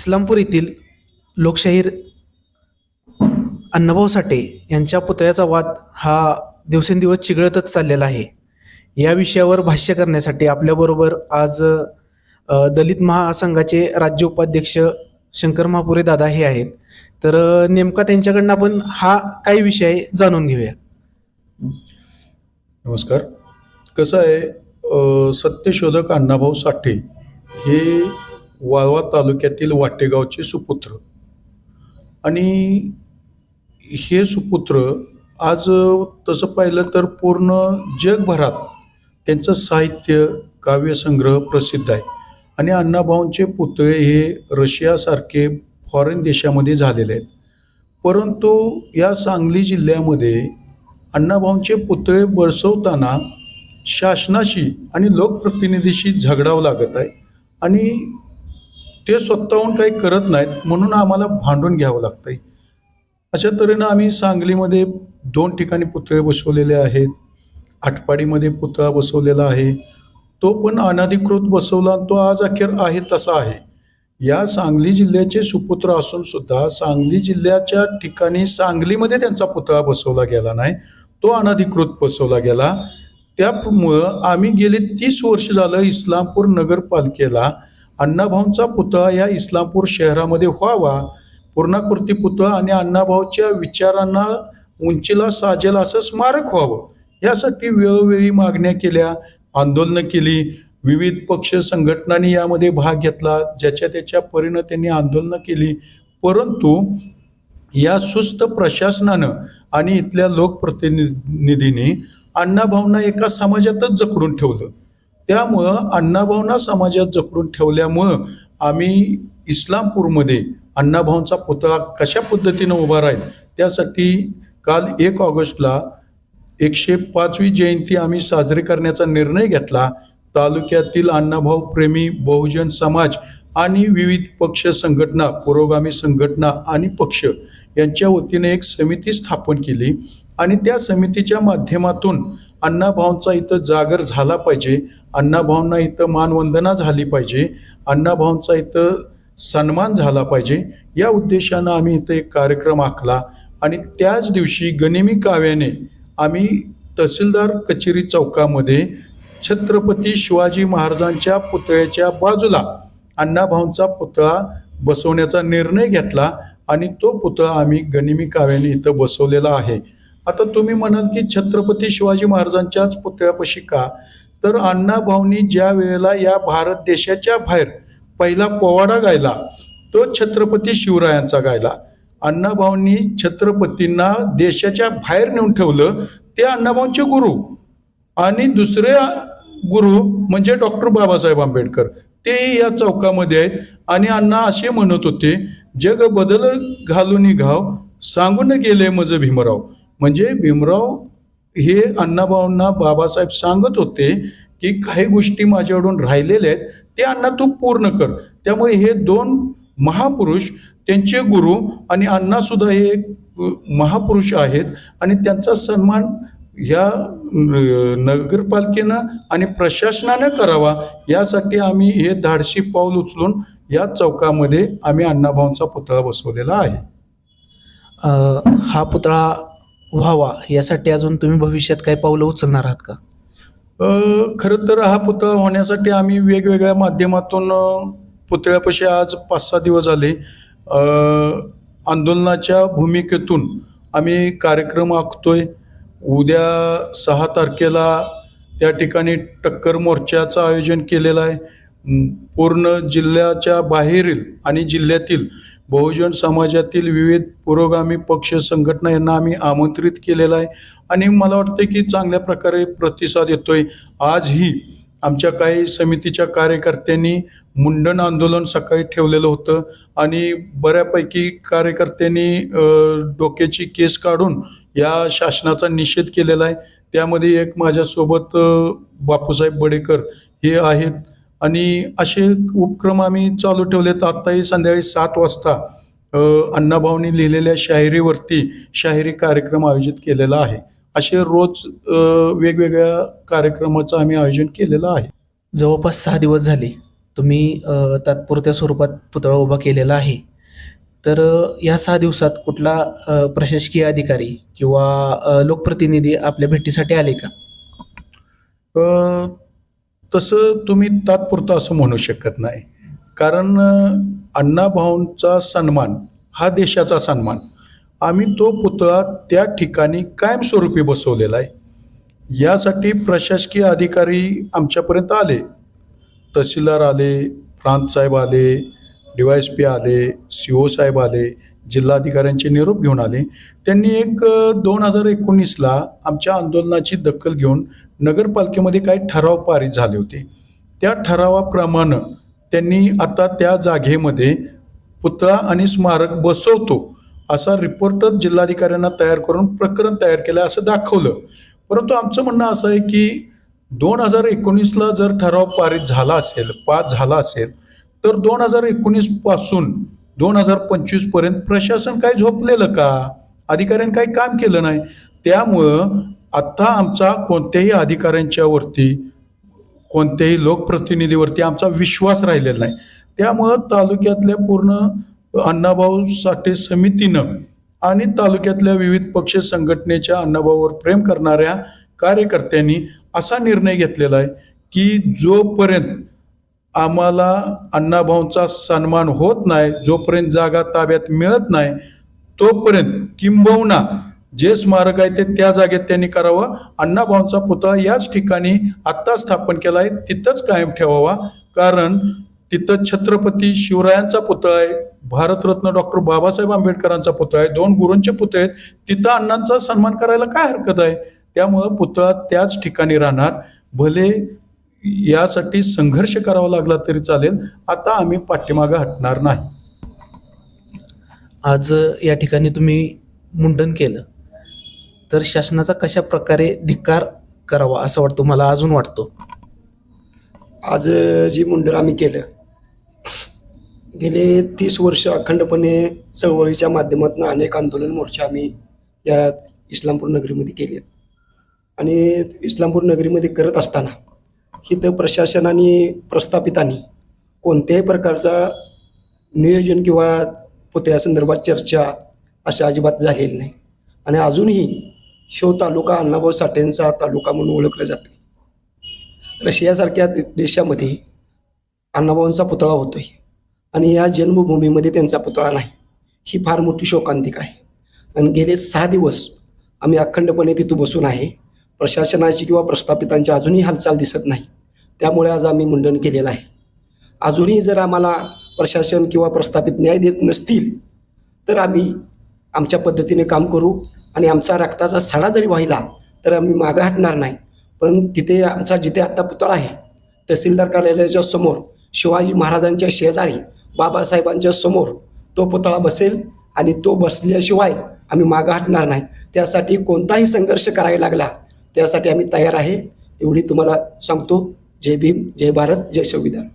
इस्लामपूर येथील लोकशाहीर अण्णाभाऊ साठे यांच्या पुतळ्याचा वाद हा दिवसेंदिवस चिघळतच चाललेला आहे. या विषयावर भाष्य करण्यासाठी आपल्याबरोबर आज दलित महासंघाचे राज्य उपाध्यक्ष शंकर महापुरे दादा हे आहेत. तर नेमका त्यांच्याकडनं आपण हा काय विषय आहे जाणून घेऊया. नमस्कार. कसं आहे सत्यशोधक अण्णाभाऊ साठे हे वाळवा तालुक्यातील वाटेगावचे सुपुत्र. आणि हे सुपुत्र आज तसं पाहिलं तर पूर्ण जगभरात त्यांचं साहित्य काव्यसंग्रह प्रसिद्ध आहे. आणि अण्णाभाऊंचे पुतळे हे रशियासारखे फॉरेन देशामध्ये झालेले आहेत. परंतु या सांगली जिल्ह्यामध्ये अण्णाभाऊंचे पुतळे बसवताना शासनाशी आणि लोकप्रतिनिधीशी झगडावं लागत आहे. आणि ते स्वतःहून काही करत नाहीत म्हणून आम्हाला भांडून घ्यावं लागतंय. अशा तऱ्हेनं आम्ही सांगलीमध्ये दोन ठिकाणी पुतळे बसवलेले आहेत. आटपाडीमध्ये पुतळा बसवलेला आहे. तो पण अनधिकृत बसवला आणि तो आज अखेर आहे तसा आहे. या सांगली जिल्ह्याचे सुपुत्र असून सुद्धा सांगली जिल्ह्याच्या ठिकाणी सांगलीमध्ये त्यांचा पुतळा बसवला गेला नाही तो अनधिकृत बसवला गेला. त्यामुळं आम्ही गेले तीस वर्ष झालं इस्लामपूर नगरपालिकेला अण्णाभाऊंचा पुतळा या इस्लामपूर शहरामध्ये व्हावा. पूर्णाकृती पुतळा आणि अण्णाभाऊच्या विचारांना उंचीला साजेल असं स्मारक व्हावं. यासाठी वेळोवेळी मागण्या केल्या आंदोलनं केली. विविध पक्ष संघटनांनी यामध्ये भाग घेतला ज्याच्या त्याच्या परीनं त्यांनी आंदोलनं केली. परंतु या सुस्त प्रशासनानं आणि इथल्या लोकप्रतिनिधींनी अण्णाभाऊंना एका समाजातच जकडून ठेवलं. त्यामुळं अण्णाभाऊंना समाजात जकडून ठेवल्यामुळं आम्ही इस्लामपूरमध्ये अण्णाभाऊंचा पुतळा कशा पद्धतीनं उभा राहील त्यासाठी काल एक ऑगस्टला एकशे पाचवी जयंती आम्ही साजरी करण्याचा निर्णय घेतला. तालुक्यातील अण्णाभाऊ प्रेमी बहुजन समाज आणि विविध पक्ष संघटना पुरोगामी संघटना आणि पक्ष यांच्या वतीने एक समिती स्थापन केली आणि त्या समितीच्या माध्यमातून अण्णाभाऊंचा इथं जागर झाला पाहिजे अण्णाभाऊंना इथं मानवंदना झाली पाहिजे अण्णाभाऊंचा इथं सन्मान झाला पाहिजे या उद्देशानं आम्ही इथं एक कार्यक्रम आखला आणि त्याच दिवशी गनिमी काव्याने आम्ही तहसीलदार कचेरी चौकामध्ये छत्रपती शिवाजी महाराजांच्या पुतळ्याच्या बाजूला अण्णाभाऊंचा पुतळा बसवण्याचा निर्णय घेतला आणि तो पुतळा आम्ही गनिमी काव्याने इथं बसवलेला आहे. आता तुम्ही म्हणाल की छत्रपती शिवाजी महाराजांच्याच पुतळ्यापाशी का? तर अण्णाभाऊंनी ज्या वेळेला या भारत देशाच्या बाहेर पहिला पोवाडा गायला तो छत्रपती शिवरायांचा गायला. अण्णाभाऊंनी छत्रपतींना देशाच्या बाहेर नेऊन ठेवलं ते अण्णाभाऊंचे गुरु. आणि दुसरे गुरु म्हणजे डॉक्टर बाबासाहेब आंबेडकर. ते या चौकामध्ये आहेत. आणि अण्णा असे म्हणत होते जग बदल घालून घाव सांगून गेले मज भीमराव. म्हणजे भीमराव हे अण्णाभाऊंना बाबासाहेब सांगत होते की काही गोष्टी माझ्याकडून राहिलेल्या आहेत ते अण्णा तू पूर्ण कर. त्यामुळे हे दोन महापुरुष त्यांचे गुरु आणि अण्णासुद्धा हे एक महापुरुष आहेत आणि त्यांचा सन्मान ह्या न- नगरपालिकेनं आणि प्रशासनानं करावा यासाठी आम्ही हे धाडशी पाऊल उचलून या चौकामध्ये आम्ही अण्णाभाऊंचा पुतळा बसवलेला आहे. हा पुतळा व्हावा यासाठी अजून तुम्ही भविष्यात काही पावलं उचलणार आहात का? खरं तर हा पुतळा होण्यासाठी आम्ही वेगवेगळ्या माध्यमातून पुतळ्यापाशी आज पाच सहा दिवस झाले. आंदोलनाच्या भूमिकेतून आम्ही कार्यक्रम आखतोय. उद्या सहा तारखेला त्या ठिकाणी टक्कर मोर्चाचं आयोजन केलेलं आहे. पूर्ण जिल्ह्याच्या बाहेरील आणि जिल्ह्यातील बहुजन समाजातील विविध पुरोगामी पक्ष संघटना यांना आम्ही आमंत्रित केलेलं आहे. आणि मला वाटतं की चांगल्या प्रकारे प्रतिसाद येतोय. आजही आमच्या काही समितीच्या कार्यकर्त्यांनी मुंडन आंदोलन सकाळी ठेवलेलं होतं. आणि बऱ्यापैकी कार्यकर्त्यांनी डोक्याची केस काढून या शासनाचा निषेध केलेला आहे. त्यामध्ये एक माझ्यासोबत बापूसाहेब बडेकर हे आहेत. आणि असे उपक्रम आम्ही चालू ठेवलेत. आत्ताही संध्याकाळी सात वाजता अ, अण्णाभाऊंनी लिहिलेल्या शाहिरीवरती शाहिरी कार्यक्रम आयोजित केलेला आहे. असे रोज वेगवेगळ्या कार्यक्रमाचं आम्ही आयोजन केलेलं आहे. जवळपास सहा दिवस झाले. तुम्ही तात्पुरत्या स्वरूपात पुतळा उभा केलेला आहे. तर या सहा दिवसात कुठला प्रशासकीय अधिकारी किंवा लोकप्रतिनिधी आपल्या भेटीसाठी आले का? अ, तसं तुम्ही तात्पुरतं असं म्हणू शकत नाही. कारण अण्णाभाऊंचा सन्मान हा देशाचा सन्मान आम्ही तो पुतळा त्या ठिकाणी कायमस्वरूपी बसवलेला आहे. यासाठी प्रशासकीय अधिकारी आमच्यापर्यंत आले. तहसीलदार आले प्रांतसाहेब आले डी वाय एस पी आले सी ओ साहेब आले जिल्हाधिकाऱ्यांचे निरोप घेऊन आले. त्यांनी एक दोन हजार एकोणीसला आमच्या आंदोलनाची दखल घेऊन नगरपालिकेमध्ये काही ठराव पारित झाले होते. त्या ठरावाप्रमाणे त्यांनी आता त्या जागेमध्ये पुतळा आणि स्मारक बसवतो असा रिपोर्टच जिल्हाधिकाऱ्यांना तयार करून प्रकरण तयार केलं असं दाखवलं. परंतु आमचं म्हणणं असं आहे की दोन हजार एकोणीसला जर ठराव पारित झाला असेल पास झाला असेल तर दोन हजार एकोणीसपासून दोन हजार पंचवीसपर्यंत प्रशासन काय झोपलेलं का? अधिकाऱ्यांनी काही काम केलं नाही? त्यामुळं आत्ता आमचा कोणत्याही अधिकाऱ्यांच्यावरती कोणत्याही लोकप्रतिनिधीवरती आमचा विश्वास राहिलेला नाही. त्यामुळं तालुक्यातल्या पूर्ण अण्णाभाऊ साठे समितीनं आणि तालुक्यातल्या विविध पक्ष संघटनेच्या अण्णाभाऊवर प्रेम करणाऱ्या कार्यकर्त्यांनी असा निर्णय घेतलेला आहे की जोपर्यंत आम्हाला अण्णाभाऊंचा सन्मान होत नाही जोपर्यंत जागा ताब्यात मिळत नाही तोपर्यंत किंबहुना जे स्मारक आहे ते त्या जागेत त्यांनी करावं. अण्णाभाऊंचा पुतळा याच ठिकाणी आत्ता स्थापन केला आहे तिथंच कायम ठेवावा. कारण तिथं छत्रपती शिवरायांचा पुतळा आहे भारतरत्न डॉक्टर बाबासाहेब आंबेडकरांचा पुतळा आहे दोन गुरूंचे पुतळे आहेत. तिथं अण्णांचा सन्मान करायला काय हरकत आहे? त्यामुळं पुतळा त्याच ठिकाणी राहणार. भले यासाठी संघर्ष करावा लागला तरी चालेल. आता आम्ही पाठीमागं हटणार नाही. आज या ठिकाणी तुम्ही मुंडन केलं. तर शासनाचा कशा प्रकारे धिक्कार करावा असं वाटतं मला अजून वाटतो? आज जी मुंडन आम्ही केलं गेले तीस वर्ष अखंडपणे चळवळीच्या माध्यमातून अनेक आंदोलन मोर्चा आम्ही या इस्लामपूर नगरीमध्ये केले. आणि इस्लामपूर नगरीमध्ये करत असताना इथं प्रशासनाने प्रस्थापितांनी कोणत्याही प्रकारचा नियोजन किंवा पुतळ्यासंदर्भात चर्चा अशा अजिबात झालेली नाही. आणि अजूनही शो तालुका अण्णाभाऊ साठेंचा तालुका म्हणून ओळखला जातो. रशियासारख्या देशामध्ये अण्णाभाऊंचा पुतळा होतोय. आणि या जन्मभूमीमध्ये त्यांचा पुतळा नाही. ही फार मोठी शोकांतिका आहे. आणि गेले सहा दिवस आम्ही अखंडपणे तिथं बसून आहे. प्रशासनाची किंवा प्रस्थापितांची अजूनही हालचाल दिसत नाही. त्यामुळे आज आम्ही मुंडन केलेलं आहे. अजूनही जर आम्हाला प्रशासन किंवा प्रस्थापित न्याय देत नसतील तर आम्ही आमच्या पद्धतीने काम करू आणि आमचा रक्ताचा सडा जरी वाहिला तर आम्ही मागं हटणार नाही. पण तिथे आमचा जिथे आत्ता पुतळा आहे तहसीलदार कार्यालयाच्या समोर शिवाजी महाराजांच्या शेजारी बाबासाहेबांच्या समोर तो पुतळा बसेल आणि तो बसल्याशिवाय आम्ही मागं हटणार नाही. त्यासाठी कोणताही संघर्ष करायला लागला त्यासाठी आम्ही तयार आहे. एवढी तुम्हाला सांगतो. जय भीम जय भारत जय संविधान.